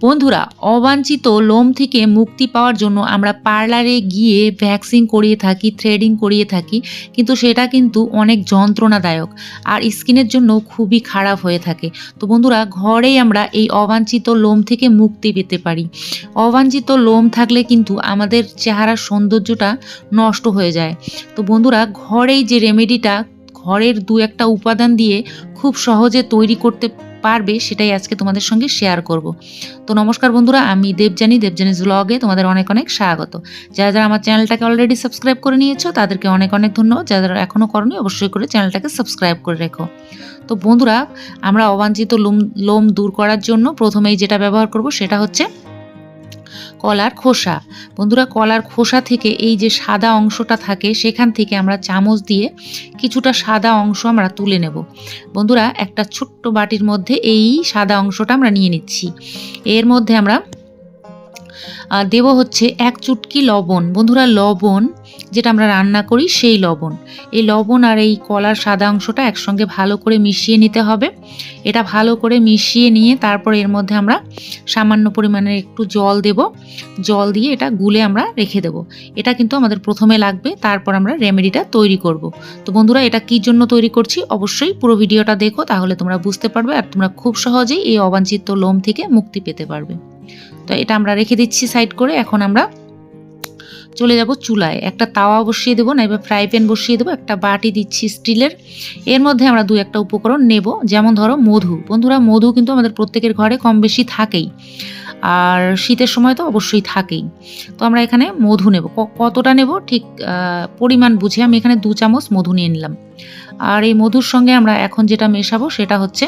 বন্ধুরা, অবাঞ্ছিত লোম থেকে মুক্তি পাওয়ার জন্য আমরা পার্লারে গিয়ে ভ্যাকসিন করিয়ে থাকি, থ্রেডিং করিয়ে থাকি, কিন্তু সেটা কিন্তু অনেক যন্ত্রণাদায়ক আর স্কিনের জন্য খুবই খারাপ হয়ে থাকে। তো বন্ধুরা, ঘরেই আমরা এই অবাঞ্ছিত লোম থেকে মুক্তি পেতে পারি। অবাঞ্ছিত লোম থাকলে কিন্তু আমাদের চেহারার সৌন্দর্যটা নষ্ট হয়ে যায়। তো বন্ধুরা, ঘরেই যে রেমেডিটা ঘরের দু একটা উপাদান দিয়ে খুব সহজে তৈরি করতে পারবে সেটাই আজকে তোমাদের সঙ্গে শেয়ার করব। তো নমস্কার বন্ধুরা, আমি দেবজানি দেবজানিস ব্লগে তোমাদের অনেক অনেক স্বাগত। যারা যারা আমার চ্যানেলটাকে অলরেডি সাবস্ক্রাইব করে নিয়েছো, তাদেরকে অনেক অনেক ধন্যবাদ। যারা যারা এখনও করনি, অবশ্যই করে চ্যানেলটাকে সাবস্ক্রাইব করে রেখো। তো বন্ধুরা, আমরা অবাঞ্ছিত লোম লোম দূর করার জন্য প্রথমেই যেটা ব্যবহার করব, সেটা হচ্ছে কলার খোসা। বন্ধুরা, কলার খোসা থেকে এই যে সাদা অংশটা থাকে, সেখান থেকে আমরা চামচ দিয়ে কিছুটা সাদা অংশ আমরা তুলে নেব। বন্ধুরা, একটা ছোট্ট বাটির মধ্যে এই সাদা অংশটা আমরা নিয়ে নিচ্ছি। এর মধ্যে আমরা দেব হচ্ছে এক চুটকি লবণ। বন্ধুরা, লবণ যেটা আমরা রান্না করি, সেই লবণ। এই লবণ আর এই কলার সাদা অংশটা একসঙ্গে ভালো করে মিশিয়ে নিতে হবে। এটা ভালো করে মিশিয়ে নিয়ে তারপর এর মধ্যে আমরা সামান্য পরিমাণের একটু জল দেব। জল দিয়ে এটা গুলে আমরা রেখে দেব। এটা কিন্তু আমাদের প্রথমে লাগবে, তারপর আমরা রেমেডিটা তৈরি করব। তো বন্ধুরা, এটা কী জন্য তৈরি করছি? অবশ্যই পুরো ভিডিওটা দেখো, তাহলে তোমরা বুঝতে পারবে আর তোমরা খুব সহজেই এই অবাঞ্ছিত লোম থেকে মুক্তি পেতে পারবে। তো এটা আমরা রেখে দিচ্ছি সাইড করে, এখন আমরা চলে যাব চুলায়। একটা তাওয়া বসিয়ে দেবো না এবার ফ্রাই প্যান বসিয়ে দেবো, একটা বাটি দিচ্ছি স্টিলের। এর মধ্যে আমরা দু একটা উপকরণ নেব, যেমন ধরো মধু। বন্ধুরা, মধু কিন্তু আমাদের প্রত্যেকের ঘরে কম বেশি থাকেই। আর শীতের সময় তো অবশ্যই থাকেই। তো আমরা এখানে মধু নেব। কতটা নেব? ঠিক পরিমাণ বুঝে আমি এখানে দু চামচ মধু নিয়ে নিলাম। আর এই মধুর সঙ্গে আমরা এখন যেটা মেশাবো সেটা হচ্ছে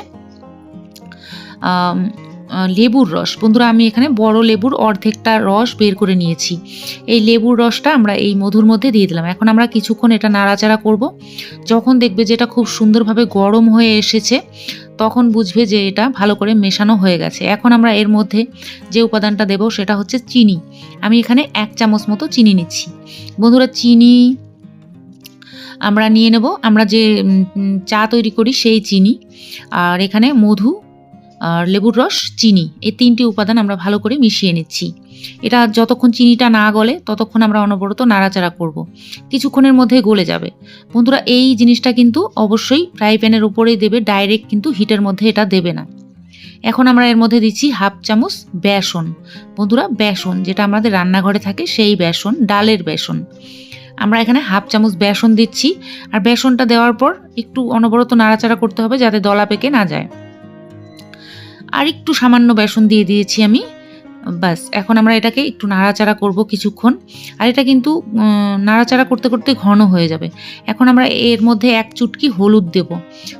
লেবুর রস। বন্ধুরা, আমি এখানে বড় লেবুর অর্ধেকটা রস বের করে নিয়েছি। এই লেবুর রসটা আমরা এই মধুর মধ্যে দিয়ে দিলাম। এখন আমরা কিছুক্ষণ এটা নাড়াচাড়া করব। যখন দেখবে যে এটা খুব সুন্দরভাবে গরম হয়ে এসেছে, তখন বুঝবে যে এটা ভালো করে মেশানো হয়ে গেছে। এখন আমরা এর মধ্যে যে উপাদানটা দেব, সেটা হচ্ছে চিনি। আমি এখানে এক চামচ মতো চিনি নিচ্ছি। বন্ধুরা, চিনি আমরা নিয়ে নেব। আমরা যে চা তৈরি করি, সেই চিনি। আর এখানে মধু আর লেবুর রস, চিনি। এই তিনটি উপাদান আমরা ভালো করে মিশিয়ে নিচ্ছি। এটা যতক্ষণ চিনিটা না গলে, ততক্ষণ আমরা অনবরত নাড়াচাড়া করব। কিছুক্ষণের মধ্যে গলে যাবে। বন্ধুরা, এই জিনিসটা কিন্তু অবশ্যই ফ্রাই প্যানের উপরেই দেবে, ডাইরেক্ট কিন্তু হিটের মধ্যে এটা দেবে না। এখন আমরা এর মধ্যে দিচ্ছি হাফ চামচ বেসন। বন্ধুরা, বেসন যেটা আমাদের রান্নাঘরে থাকে, সেই বেসন, ডালের বেসন। আমরা এখানে হাফ চামচ বেসন দিচ্ছি। আর বেসনটা দেওয়ার পর একটু অনবরত নাড়াচাড়া করতে হবে যাতে দলা পেকে না যায়। আর একটু সামান্য বেসন দিয়ে দিয়েছি আমি। ব্যাস, এখন আমরা এটাকে একটু নাড়াচাড়া করব কিছুক্ষণ। আর এটা কিন্তু নাড়াচাড়া করতে করতে ঘন হয়ে যাবে। এখন আমরা এর মধ্যে এক চুটকি হলুদ দেব।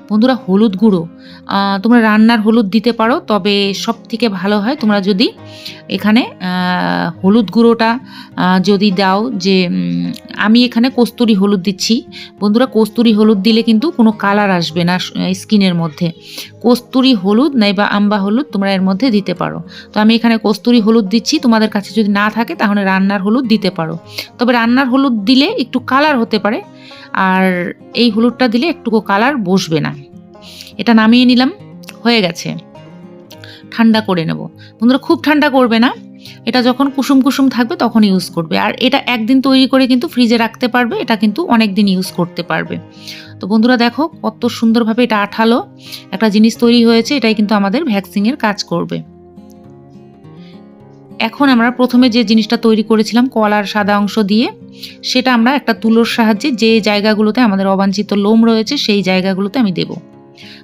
বন্ধুরা, হলুদ গুঁড়ো। তোমরা রান্নার হলুদ দিতে পারো, তবে সব থেকে ভালো হয় তোমরা যদি এখানে হলুদ গুঁড়োটা যদি দাও যে আমি এখানে কস্তুরি হলুদ দিচ্ছি। বন্ধুরা, কস্তুরি হলুদ দিলে কিন্তু কোনো কালার আসবে না স্কিনের মধ্যে। কস্তুরি হলুদ নাই বা আম্বা হলুদ তোমরা এর মধ্যে দিতে পারো। তো আমি এখানে কস্তুরি হলুদ দিচ্ছি। তোমাদের কাছে যদি না থাকে তাহলে রান্নার হলুদ দিতে পারো। তবে রান্নার হলুদ দিলে একটু কালার হতে পারে। আর এই হলুদটা দিলে একটুকু কালার বসবে না। এটা নামিয়ে নিলাম। হয়ে গেছে। ঠান্ডা করে নেব। বন্ধুরা, খুব ঠান্ডা করবে না। এটা যখন কুসুম কুসুম থাকবে তখন ইউজ করবে। আর এটা একদিন তৈরি করে কিন্তু ফ্রিজে রাখতে পারবে, এটা কিন্তু অনেক দিন ইউজ করতে পারবে। তো বন্ধুরা দেখো, কত সুন্দরভাবে এটা আঠালো, একটা জিনিস তৈরি হয়েছে, এটাই কিন্তু আমাদের ভ্যাকসিনের কাজ করবে। এখন আমরা প্রথমে যে জিনিসটা তৈরি করেছিলাম, কলার সাদা অংশ দিয়ে, সেটা আমরা একটা তুলোর সাহায্যে যে জায়গাগুলোতে আমাদের অবাঞ্ছিত লোম রয়েছে, সেই জায়গাগুলোতে আমি দেব।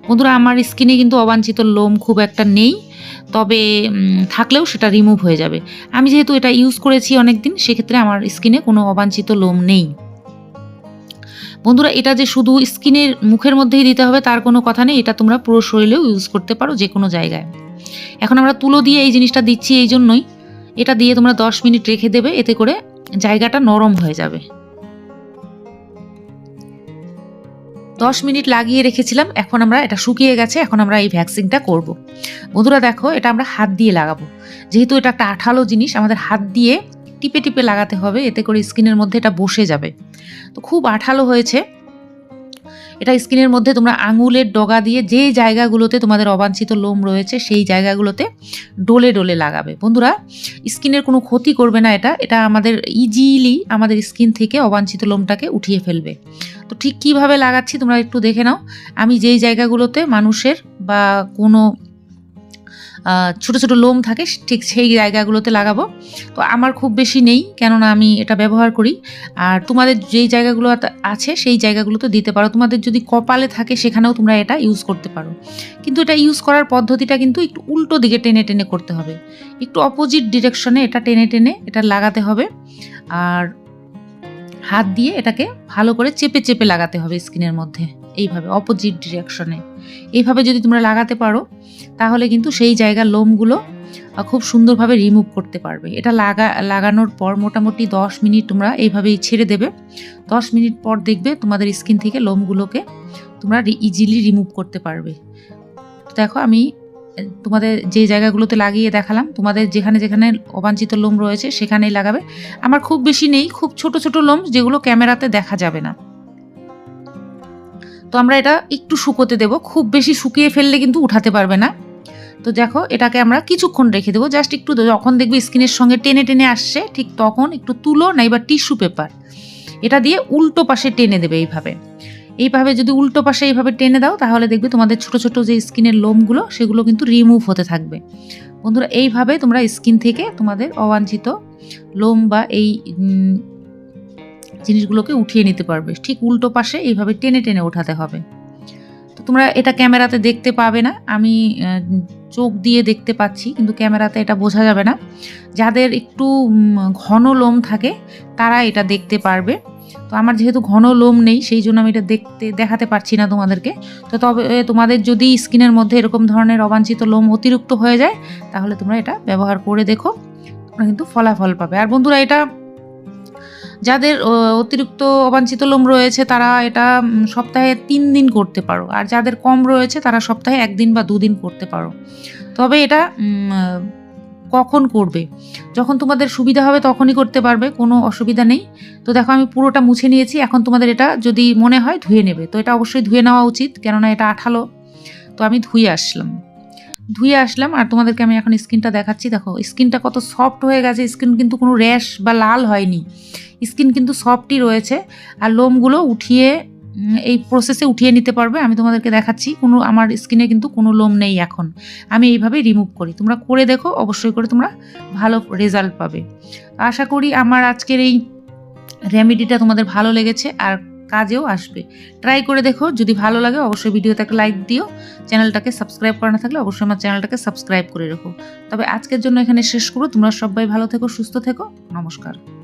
বন্ধুরা, আমার স্কিনে কিন্তু অবাঞ্ছিত লোম খুব একটা নেই, তবে থাকলেও সেটা রিমুভ হয়ে যাবে। আমি যেহেতু এটা ইউজ করেছি অনেক দিন সেক্ষেত্রে আমার স্কিনে কোনো অবাঞ্ছিত লোম নেই। বন্ধুরা, এটা যে শুধু স্কিনের মুখের মধ্যেই দিতে হবে, তার কোনো কথা নেই। এটা তোমরা পুরো শরীরেও ইউজ করতে পারো যে কোনো জায়গায়। এখন আমরা তুলো দিয়ে এই জিনিসটা দিচ্ছি এই জন্যই। এটা দিয়ে তোমরা দশ মিনিট রেখে দেবে, এতে করে জায়গাটা নরম হয়ে যাবে। দশ মিনিট লাগিয়ে রেখেছিলাম, এখন আমরা এটা শুকিয়ে গেছে, এখন আমরা এই ভ্যাকসিনটা করব। বন্ধুরা দেখো, এটা আমরা হাত দিয়ে লাগাবো। যেহেতু এটা একটা আঠালো জিনিস, আমাদের হাত দিয়ে টিপে টিপে লাগাতে হবে, এতে করে স্কিনের মধ্যে এটা বসে যাবে। তো খুব আঠালো হয়েছে। এটা স্কিনের মধ্যে তোমরা আঙুলের ডগা দিয়ে যে জায়গাগুলোতে তোমাদের অবাঞ্ছিত লোম রয়েছে, সেই জায়গাগুলোতে ডোলে ডোলে লাগাবে। বন্ধুরা, স্কিনের কোনো ক্ষতি করবে না এটা। এটা আমাদের ইজিলি আমাদের স্কিন থেকে অবাঞ্ছিত লোমটাকে উঠিয়ে ফেলবে। তো ঠিক কীভাবে লাগাচ্ছি তোমরা একটু দেখে নাও। আমি যেই জায়গাগুলোতে মানুষের বা কোনো ছোট ছোট লোম থাকে ঠিক সেই জায়গাগুলোতে লাগাবো। তো আমার খুব বেশি নেই, কেননা আমি এটা ব্যবহার করি। আর তোমাদের যেই জায়গাগুলো আছে, সেই জায়গাগুলোতে দিতে পারো। তোমাদের যদি কপালে থাকে, সেখানেও তোমরা এটা ইউজ করতে পারো। কিন্তু এটা ইউজ করার পদ্ধতিটা কিন্তু একটু উল্টো দিকে টেনে টেনে করতে হবে। একটু অপোজিট ডিরেকশনে এটা টেনে টেনে এটা লাগাতে হবে। আর হাত দিয়ে এটাকে ভালো করে চেপে চেপে লাগাতে হবে স্কিনের মধ্যে। এইভাবে অপোজিট ডিরেকশনে এইভাবে যদি তোমরা লাগাতে পারো, তাহলে কিন্তু সেই জায়গার লোমগুলো খুব সুন্দরভাবে রিমুভ করতে পারবে। এটা লাগা, লাগানোর পর মোটামুটি দশ মিনিট তোমরা এইভাবেই ছেড়ে দেবে। দশ মিনিট পর দেখবে তোমাদের স্কিন থেকে লোমগুলোকে তোমরা ইজিলি রিমুভ করতে পারবে। দেখো আমি তোমাদের যে জায়গাগুলোতে লাগিয়ে দেখালাম, তোমাদের যেখানে যেখানে অবাঞ্ছিত লোম রয়েছে, সেখানেই লাগাবে। আমার খুব বেশি নেই, খুব ছোট ছোট লোম যেগুলো ক্যামেরাতে দেখা যাবে না। তো আমরা এটা একটু শুকোতে দেব। খুব বেশি শুকিয়ে ফেললে কিন্তু উঠাতে পারবে না। তো দেখো, এটাকে আমরা কিছুক্ষণ রেখে দেবো। জাস্ট একটু যখন দেখবে স্কিনের সঙ্গে টেনে টেনে আসছে, ঠিক তখন একটু তুলো, নাইবা টিস্যু পেপার এটা দিয়ে উল্টো পাশে টেনে দেবে এইভাবে। এইভাবে যদি উল্টো পাশে এইভাবে টেনে দাও, তাহলে দেখবে তোমাদের ছোট ছোট যে স্কিনের লোমগুলো, সেগুলো কিন্তু রিমুভ হতে থাকবে। বন্ধুরা, এইভাবে তোমরা স্কিন থেকে তোমাদের অবাঞ্ছিত লোম বা এই জিনিসগুলোকে উঠিয়ে নিতে পারবে। ঠিক উল্টো পাশে এইভাবে টেনে টেনে ওঠাতে হবে। তো তোমরা এটা ক্যামেরাতে দেখতে পাবে না। আমি চোখ দিয়ে দেখতে পাচ্ছি, কিন্তু ক্যামেরাতে এটা বোঝা যাবে না। যাদের একটু ঘন লোম থাকে, তারা এটা দেখতে পারবে। তো আমার যেহেতু ঘন লোম নেই, সেই জন্য আমি এটা দেখতে, দেখাতে পারছি না তোমাদেরকে। তো তবে তোমাদের যদি স্কিনের মধ্যে এরকম ধরনের অবাঞ্ছিত লোম অতিরিক্ত হয়ে যায়, তাহলে তোমরা এটা ব্যবহার করে দেখো। তোমরা কিন্তু ফলাফল পাবে। আর বন্ধুরা, এটা যাদের অতিরিক্ত অবাঞ্ছিত লোম রয়েছে, তারা এটা সপ্তাহে তিন দিন করতে পারো। আর যাদের কম রয়েছে, তারা সপ্তাহে একদিন বা দুদিন করতে পারো। তবে এটা কখন করবে? যখন তোমাদের সুবিধা হবে, তখনই করতে পারবে, কোনো অসুবিধা নেই। তো দেখো, আমি পুরোটা মুছে নিয়েছি, এখন তোমাদের এটা যদি মনে হয়, ধুয়ে নেবে। তো এটা অবশ্যই ধুয়ে নেওয়া উচিত, কেননা এটা আঠালো। তো আমি ধুয়ে আসলাম। ধুয়ে আসলাম, আর তোমাদেরকে আমি এখন স্কিনটা দেখাচ্ছি। দেখো, স্কিনটা কত সফট হয়ে গেছে, স্কিন কিন্তু কোনো র্যাশ বা লাল হয়নি। স্কিন কিন্তু সফটই রয়েছে আর লোমগুলো উঠিয়ে এই প্রসেসে উঠিয়ে নিতে পারবে। আমি তোমাদেরকে দেখাচ্ছি, কোনো, আমার স্কিনে কিন্তু কোনো লোম নেই এখন। আমি এইভাবেই রিমুভ করি। তোমরা করে দেখো, অবশ্যই করে তোমরা ভালো রেজাল্ট পাবে। আশা করি আমার আজকের এই রেমেডিটা তোমাদের ভালো লেগেছে আর কাজেও আসবে। ট্রাই করে দেখো, যদি ভালো লাগে অবশ্যই ভিডিওতে একটা লাইক দিও। চ্যানেলটাকে সাবস্ক্রাইব করা না থাকলে অবশ্যই আমার চ্যানেলটাকে সাবস্ক্রাইব করে রেখো। তবে আজকের জন্য এখানে শেষ করো। তোমরা সবাই ভালো থেকো, সুস্থ থেকো। নমস্কার।